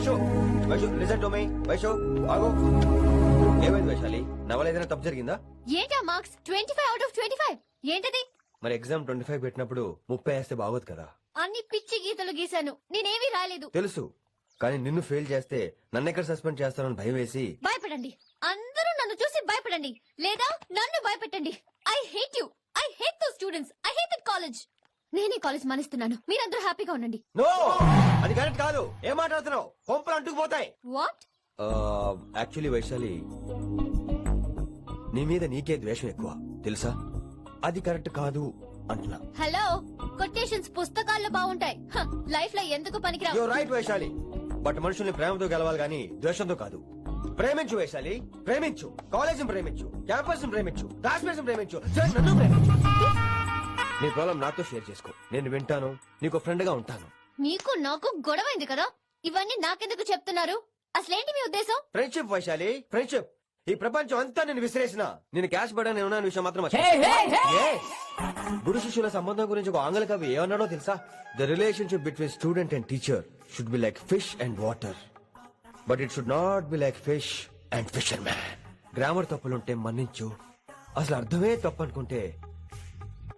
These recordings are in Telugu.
Vaishu Vaishu listen to me Vaishu ఆగు. ఏమైంది వైశాలి? నా వల్ల ఏదైనా తప్పు జరిగిందా? ఏంటా marks? Twenty five out of twenty five. ఏంటది? మరి ఎగ్జామ్ ట్వంటీ ఫైవ్ పెట్టినప్పుడు ముప్పై వేస్తే బాగోదు కదా. అన్ని పిచ్చి గీతలు గీశాను. నేనేమీ రాలేదు. తెలుసు. కానీ నిన్ను ఫెయిల్ చేస్తే నన్ను ఎక్కడ సస్పెండ్ చేస్తానని భయం వేసి. భయపడండి. అందరూ నన్ను చూసి భయపడండి. లేదా నన్ను భయపెట్టండి. I hate you I hate those students I hate that college నేనే కాలేజ్ మానేస్తున్నాను. మీరందరూ హ్యాపీగా ఉండండి. నో! అది కరెక్ట్ కాదు. ఏం మాట్లాడుతున్నావు? కొంపలు అంటుకుపోతాయి. వాట్? యాక్చువల్లీ వైశాలి నీ మీద నీకే ద్వేషం ఎక్కువ. తెలుసా? అది కరెక్ట్ కాదు అంటున్నా. హలో కొటేషన్స్ పుస్తకాల్లో బాగుంటాయి. లైఫ్లో ఎందుకు పనికిరావు? రైట్ వైశాలి. బట్ మనుషుల్ని ప్రేమతో గెలవాలి గాని ద్వేషంతో కాదు. ప్రేమించు వైశాలి. ప్రేమించు. కాలేజ్ ప్రేమించు. క్యాంపస్ ప్రేమించు. క్లాస్మేట్స్ ప్రేమించు. నన్ను ప్రేమించు. నీ ప్రాబ్లం నాతో షేర్ చేసుకో. నేను వింటాను నీకు ఫ్రెండ్గా ఉంటాను. మీకు నాకు గొడవైంది కదా? ఇవన్నీ నాకెందుకు చెప్తున్నారు? అసలేంటి మీ ఉద్దేశం? ఫ్రెండ్షిప్ వైశాలి ఫ్రెండ్షిప్ ఈ ప్రపంచం అంతా నేను విసిరేసిన. నేను క్యాష్ పడా నేను ఉన్నాను విషయం మాత్రం. గురు శిష్యుల సంబంధం గురించి ఒక ఆంగ్ల కవి ఏమన్నాడో తెలుసా? The relationship between student and teacher should be like fish and water but it should not be like fish and fisherman grammar తప్పులుంటే మన్నించు. అసలు అర్థమే తప్పు అనుకుంటే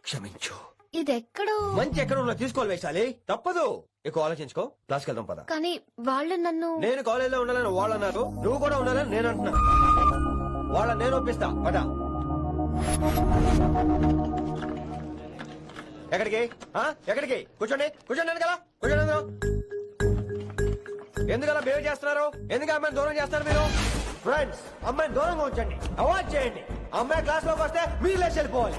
క్షమించు. ఇది ఎక్కడో మంచి ఎక్కడ తీసుకోవాలి వైశాలి తప్పదు. ఎక్కువ ఆలోచించుకో. క్లాస్కి వెళ్దాం పద. కానీ వాళ్ళు నన్ను నేను కాలేజీలో ఉండాలని వాళ్ళు అన్నారు. నువ్వు కూడా ఉండాలని నేను అంటున్నా. వాళ్ళ నేను ఒప్పిస్తా. పద. ఎక్కడికి? ఆ? ఎక్కడికి? కూర్చోండి. కూర్చోండి కదా కూర్చోండి. ఎందుకలా బిహేవ్ చేస్తున్నారు? ఎందుకు అమ్మాయిని దూరం చేస్తారు మీరు? ఫ్రెండ్స్ అమ్మాయిని దూరంగా ఉంచండి. అవాయిడ్ చేయండి. అమ్మాయి క్లాస్లోకి వస్తే మీరు లేచి వెళ్ళిపోవాలి.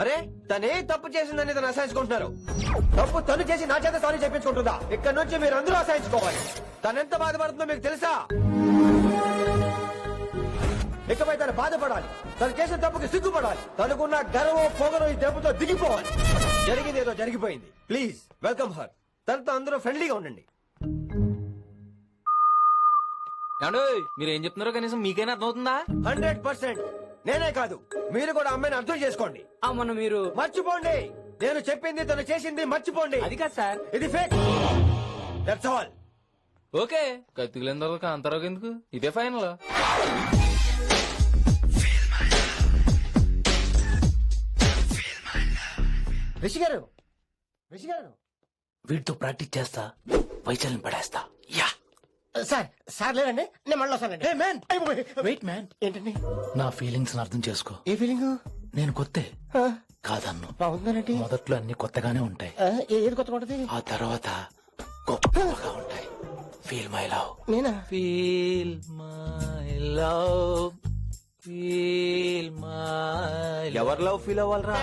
అరే తనే తప్పు చేసిందని తను అసహించుకుంటున్నారు. తప్పు తను చేసి నా చేత సారీ చెప్పించుకుంటుందా? ఇక్కడ నుంచి మీరు అందరూ అసహించుకోవాలి. తను ఎంత బాధపడుతుందో మీకు తెలుసా? ఇకపై తను బాధపడాలి. తను చేసిన తప్పుకి సిగ్గుపడాలి. తనకున్న గర్వం పొగరు ఈ దెబ్బతో దిగిపోవాలి. జరిగింది ఏదో జరిగిపోయింది. Please welcome her. తనతో అందరూ ఫ్రెండ్లీగా ఉండండి. మీరు ఏం చెప్తున్నారో కనీసం మీకైనా అర్థమవుతుందా? Hundred percent. నేనే కాదు. మీరు కూడా అమ్మాయిని అర్థం చేసుకోండి. ఆ, మొన్న మీరు మర్చిపోండి. నేను చెప్పింది తను చేసింది మర్చిపోండి. అది కాదు సార్. ఇది ఫేక్ దట్స్ ఆల్ ఓకే. కత్తిలేని తర్వాత అంతరావు ఎందుకు? ఇదే ఫైనల్ రిషి గారు రిషి గారు వీటితో ప్రాక్టీస్ చేస్తా వైశాల్యం పడేస్తా. సార్ సార్ లేదండి నేను మళ్ళీ వస్తానండి. ఏ మ్యాన్ వెయిట్ మ్యాన్ ఏంటండి? నా ఫీలింగ్స్ అర్థం చేసుకో. ఏ ఫీలింగ్ నేను కొత్తే. కాదన్ను. బాగుందనండి. మొదట్లో అన్ని కొత్తగానే ఉంటాయి. ఏది కొత్తగా ఉంటుంది? ఆ తర్వాత గొప్పగా ఉంటాయి. ఫీల్ మై లవ్ నేనా? Feel my love feel my ఎవరి లవ్ ఫీల్ అవ్వాలరా?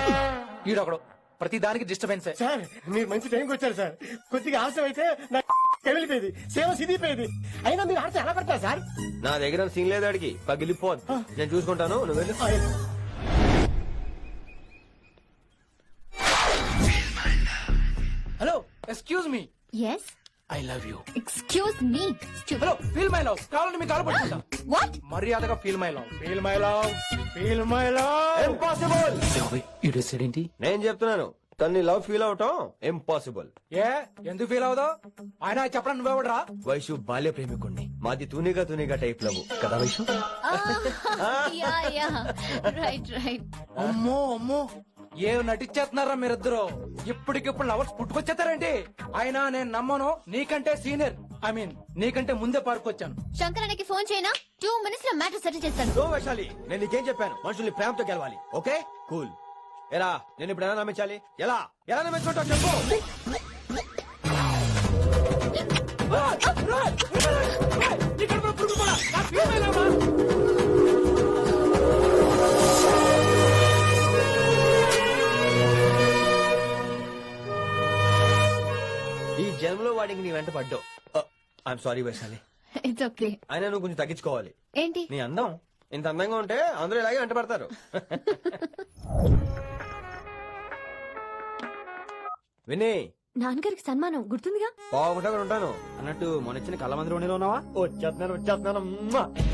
ఈడొకడు. ప్రతి దానికి డిస్టర్బెన్స్ సార్ మీరు మంచి టైంకి వచ్చారు సార్. కొద్దిగా ఆలస్యం అయితే నా కమిలిపోయేది సేవ సిదిపోయేది అయినా మీరు ఆడితే ఎలా పడతారు సార్? నా దగ్గర సీన్ లేదు అడిగి పగిలిపోద్ది నేను చూసుకుంటాను. నువ్వు వెళ్ళు. Hello excuse me. Yes I love you. Excuse me hello feel my love. కావాలంటే మీకు కాలు పట్టుకుంటా. వాట్ మర్యాదగా feel my love. Feel my love. Feel my love. Impossible ఇటు ఏంటి? నేను చెప్తున్నాను. తన్ని లవ్ ఫీల్ అవటం ఇంపాసిబుల్. ఏ? ఎందుకు ఫీల్ అవుదావు ఆయన చెప్పడం నువ్వెవడరా? వైషు బాల్య ప్రేమికుణ్ణి. మాది తూనిగా తూనిగా టైప్ లవ్. కదా Vaishu? Yeah yeah. Right right. అమ్మో అమ్మో. ఏం నటించేస్తున్నారా మీరిద్దరు? ఇప్పటికిప్పుడు లవర్స్ పుట్టుకొచ్చేస్తారేంటి? అయినా నేను నమ్మను. నీకంటే సీనియర్. ఐ మీన్ నీకంటే ముందే పార్కొచ్చాను శంకరన్నకి ఫోన్ చేయనా? టూ మినిట్స్లో మ్యాటర్ సెటిల్ చేస్తాను. సో వైశాలి నేను నీకేం చెప్పాను? మనుషుల్ని ప్రేమతో గెలవాలి. ఓకే? కూల్. ఎలా? నేను ఇప్పుడు ఎలా నమ్మించాలి? ఎలా? ఎలా నమ్మించుకుంటావు చెప్పు. ఈ జన్మలో వాడికి నీ వెంట పడ్డావు. I'm sorry Vaishali it's okay అయినా నువ్వు కొంచెం తగ్గించుకోవాలి. ఏంటి? నీ అందం. ఇంత అందంగా ఉంటే అందరూ ఇలాగే వెంట పడతారు. వినే నాన్నగారికి సన్మానం. గుర్తుందిగా? బాగుంటా ఉంటాను. అన్నట్టు మొన్న కళ్ళ మంది రోణిలో వచ్చేస్తున్నాను వచ్చేస్తున్నాను.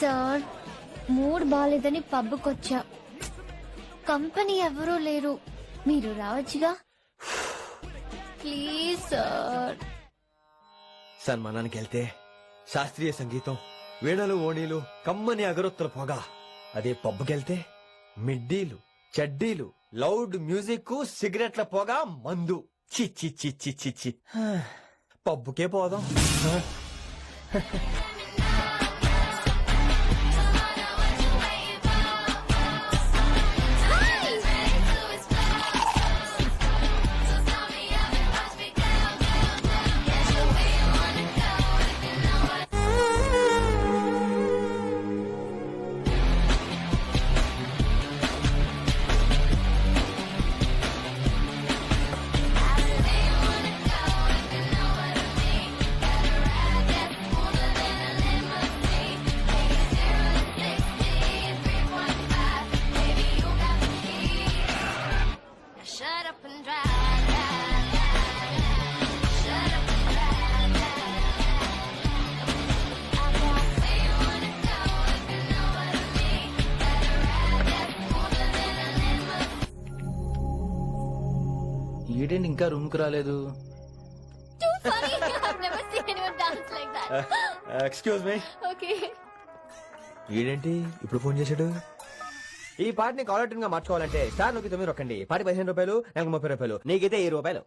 సార్ మూడ్ బాలేదని పబ్బుకొచ్చా. కంపెనీ ఎవరూ లేరు. మీరు రావచ్చుగా? ప్లీజ్ సార్ సన్మానానికి వెళ్తే శాస్త్రీయ సంగీతం వీణలు ఓణీలు కమ్మని అగరొత్తుల పొగ. అదే పబ్బుకెళ్తే మిడ్డీలు చెడ్డీలు లౌడ్ మ్యూజిక్ సిగరెట్ల పొగ మందు. చి చి చి చి చి చి హా, పబ్బుకే పోదాం. ఈడేంటి ఇంకా రూమ్కు రాలేదు. Too funny. I've never seen anyone dance like that. Excuse me Okay. వీడేంటి? ఇప్పుడు ఫోన్ చేశాడు? ఈ పాటని కాలర్గా మార్చుకోవాలంటే స్టార్ నొక్కి తొమ్మిది రొక్కండి. పాటి పదిహేను రూపాయలు నాకు ముప్పై రూపాయలు. నీకైతే ఏ రూపాయలు.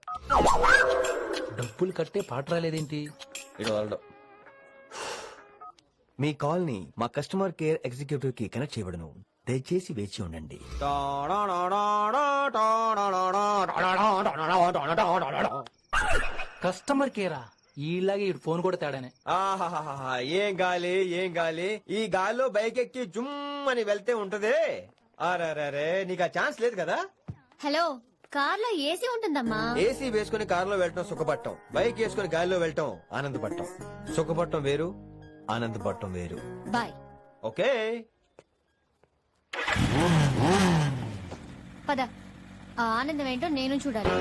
డబ్బులు కట్టే పాట రాలేదేంటి? ఇటు వదలడం. మీ కాల్ని మా కస్టమర్ కేర్ ఎగ్జిక్యూటివ్కి కనెక్ట్ చేయబడును. దయచేసి వేచి ఉండండి. కస్టమర్ కేరా ఈలాగే ఇటు ఫోన్ కూడా తేడానే ఆహాహాహా, ఏం గాలి ఏం గాలి ఈ గాల్లో బైక్ ఎక్కి జుమ్ అని వెళ్తే ఉంటదే అరే నీకు ఆ ఛాన్స్ లేదు కదా హలో కార్లో ఏసీ ఉంటుందమ్మా ఏసీ వేసుకుని కార్లో వెళ్ళటం సుఖపట్టం బైక్ వేసుకుని గాలిలో వెళ్ళటం ఆనందపట్టం సుఖపట్టం వేరు ఆనందపట్టం వేరు బాయ్ ఓకే పద ఆ ఆనందం ఏంటో నేను చూడాలి.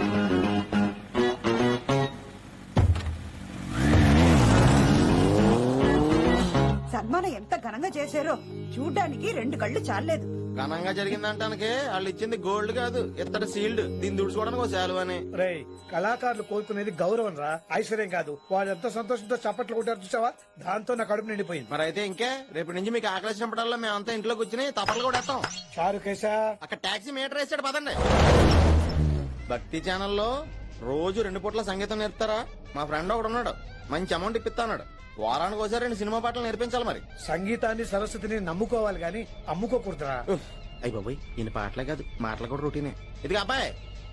సన్మానం ఎంత ఘనంగా చేశారో చూడ్డానికి రెండు కళ్ళు చాలలేదు. ఘనంగా జరిగిందంటానికి వాళ్ళు ఇచ్చింది గోల్డ్ కాదు ఇత్తడి సీల్డ్. దీన్ని దుడుచుకోవడానికి ఒక శాలువ అని. రేయ్ కళాకారులు కోరుకునేది గౌరవం రా ఐశ్వర్యం కాదు. వాళ్ళు ఎంత సంతోషంతో చప్పట్లు కొట్టారు చూసావా? దాంతో నా కడుపు నిండిపోయింది. మరి అయితే ఇంకే రేపటి నుంచి మీకు ఆకలి వచ్చినప్పుడల్లా మేమంతా ఇంట్లో కూర్చుని తప్పలు కూడా వేస్తాం చారు కేశా. అక్కడ టాక్సీ మీటర్ వేసాడు పదండి. భక్తి ఛానల్లో రోజు రెండు పూట్ల సంగీతం నేర్పుతారా? మా ఫ్రెండ్ ఒకడు ఉన్నాడు మంచి అమౌంట్ ఇప్పిస్తా అన్నాడు. వారానికి ఒకసారి రెండు సినిమా పాటలు నేర్పించాలి మరి. సంగీతాన్ని సరస్వతిని నమ్ముకోవాలి గాని అమ్ముకోకూడదురా. అయ్యి బాబోయ్ ఈయన పాటలే కాదు మాటలు కూడా రొటీనే ఇది అబ్బాయి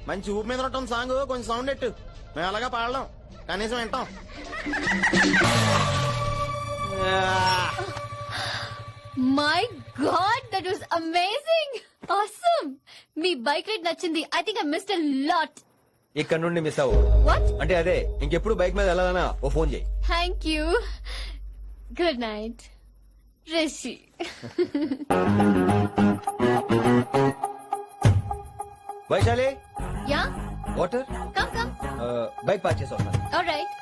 మంచి ఊపి మీద ఉంటుంది సాంగ్ కొంచెం సౌండ్ ఎట్టు మేము అలాగా పాడలేం కనీసం వింటాం. My god that was amazing awesome! మీ బైక్ రైడ్ నచ్చింది I think I missed lot ఇక్కడ నుండి మిస్ అవ్వు. అంటే అదే ఇంకెప్పుడు బైక్ మీద వెళ్ళాలన్నా ఓ ఫోన్ చేయి. Thank you good night Rishi Vaishali yeah water come come bike park చేసి వస్తాను ఆల్రైట్